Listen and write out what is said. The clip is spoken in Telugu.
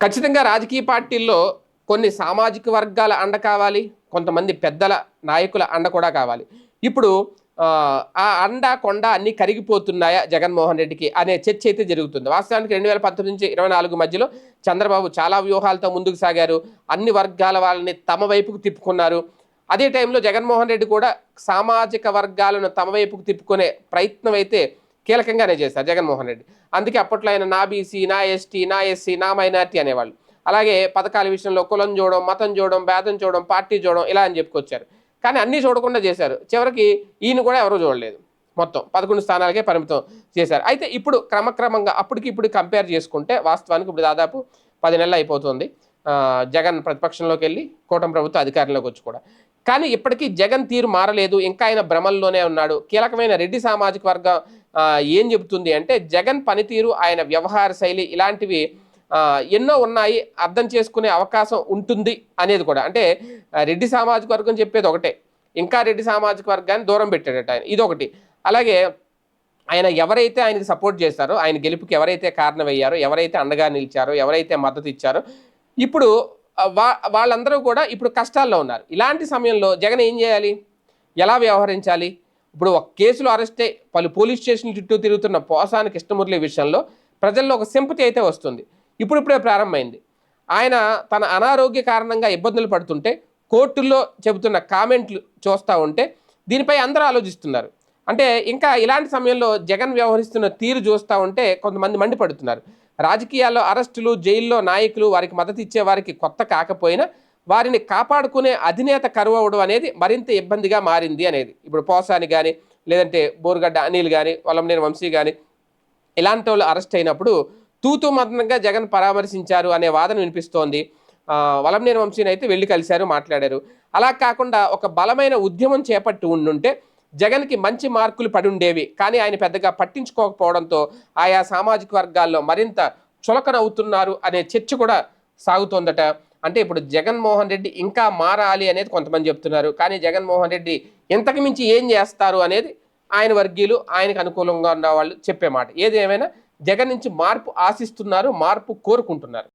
ఖచ్చితంగా రాజకీయ పార్టీల్లో కొన్ని సామాజిక వర్గాల అండ కావాలి కొంతమంది పెద్దల నాయకుల అండ కూడా కావాలి. ఇప్పుడు ఆ, అండ కొండ అన్నీ కరిగిపోతున్నాయా జగన్మోహన్ రెడ్డికి అనే చర్చ అయితే జరుగుతుంది. వాస్తవానికి రెండు వేల పంతొమ్మిది నుంచి ఇరవై నాలుగు మధ్యలో చంద్రబాబు చాలా వ్యూహాలతో ముందుకు సాగారు. అన్ని వర్గాల వాళ్ళని తమ వైపుకు తిప్పుకున్నారు. అదే టైంలో జగన్మోహన్ రెడ్డి కూడా సామాజిక వర్గాలను తమ వైపుకు తిప్పుకునే ప్రయత్నం అయితే కీలకంగానే చేశారు జగన్మోహన్ రెడ్డి. అందుకే అప్పట్లో ఆయన నా బీసీ నా ఎస్టీ నా ఎస్సీ నా మైనార్టీ అనేవాళ్ళు. అలాగే పథకాల విషయంలో కులం చూడడం మతం చూడడం భేదం చూడడం పార్టీ చూడడం ఇలా అని చెప్పుకొచ్చారు. కానీ అన్నీ చూడకుండా చేశారు. చివరికి ఈయన కూడా ఎవరూ చూడలేదు. మొత్తం పదకొండు స్థానాలకే పరిమితం చేశారు. అయితే ఇప్పుడు క్రమక్రమంగా అప్పటికి ఇప్పుడు కంపేర్ చేసుకుంటే వాస్తవానికి ఇప్పుడు దాదాపు పది నెలలు అయిపోతుంది. జగన్ ప్రతిపక్షంలోకి వెళ్ళి కూటమి ప్రభుత్వం అధికారంలోకి వచ్చి కూడా. కానీ ఇప్పటికీ జగన్ తీరు మారలేదు. ఇంకా ఆయన భ్రమల్లోనే ఉన్నాడు. కీలకమైన రెడ్డి సామాజిక వర్గం ఏం చెబుతుంది అంటే జగన్ పనితీరు ఆయన వ్యవహార శైలి ఇలాంటివి ఎన్నో ఉన్నాయి. అర్థం చేసుకునే అవకాశం ఉంటుంది అనేది కూడా. అంటే రెడ్డి సామాజిక వర్గం చెప్పేది ఒకటే. ఇంకా రెడ్డి సామాజిక వర్గాన్ని దూరం పెట్టాడట ఆయన. ఇదొకటి. అలాగే ఆయన ఎవరైతే ఆయనకి సపోర్ట్ చేస్తారో ఆయన గెలుపుకి ఎవరైతే కారణమయ్యారో ఎవరైతే అండగా నిలిచారో ఎవరైతే మద్దతు ఇచ్చారో ఇప్పుడు వా వాళ్ళందరూ కూడా ఇప్పుడు కష్టాల్లో ఉన్నారు. ఇలాంటి సమయంలో జగన్ ఏం చేయాలి? ఎలా వ్యవహరించాలి? ఇప్పుడు ఒక కేసులో అరెస్ట్ పలు పోలీస్ స్టేషన్ల చుట్టూ తిరుగుతున్న పోసాని కృష్ణమురళి విషయంలో ప్రజల్లో ఒక సింపతి అయితే వస్తుంది. ఇప్పుడిప్పుడే ప్రారంభమైంది. ఆయన తన అనారోగ్య కారణంగా ఇబ్బందులు పడుతుంటే కోర్టుల్లో చెబుతున్న కామెంట్లు చూస్తూ ఉంటే దీనిపై అందరూ ఆలోచిస్తున్నారు. అంటే ఇంకా ఇలాంటి సమయంలో జగన్ వ్యవహరిస్తున్న తీరు చూస్తూ ఉంటే కొంతమంది మండిపడుతున్నారు. రాజకీయాల్లో అరెస్టులు జైల్లో నాయకులు వారికి మద్దతు ఇచ్చే వారికి కొత్త కాకపోయినా వారిని కాపాడుకునే అధినేత కరువు అవడం అనేది మరింత ఇబ్బందిగా మారింది అనేది. ఇప్పుడు పోసాని కానీ లేదంటే బోరుగడ్డ అనిల్ కానీ వలంనేని వంశీ కానీ ఇలాంటి వాళ్ళు అరెస్ట్ అయినప్పుడు తూతూ మతంగా జగన్ పరామర్శించారు అనే వాదన వినిపిస్తోంది. వలంనేని వంశీని అయితే వెళ్ళి కలిశారు మాట్లాడారు. అలా కాకుండా ఒక బలమైన ఉద్యమం చేపట్టి ఉండుంటే జగన్కి మంచి మార్కులు పడి ఉండేవి కానీ ఆయన పెద్దగా పట్టించుకోకపోవడంతో ఆయా సామాజిక వర్గాల్లో మరింత చులకనవుతున్నారు అనే చర్చ కూడా సాగుతోందట. అంటే ఇప్పుడు జగన్మోహన్ రెడ్డి ఇంకా మారాలి అనేది కొంతమంది చెప్తున్నారు. కానీ జగన్మోహన్ రెడ్డి ఇంతకు మించి ఏం చేస్తారు అనేది ఆయన వర్గీయులు ఆయనకు అనుకూలంగా ఉన్న వాళ్ళు చెప్పే మాట. ఏదేమైనా జగన్ నుంచి మార్పు ఆశిస్తున్నారు మార్పు కోరుకుంటున్నారు.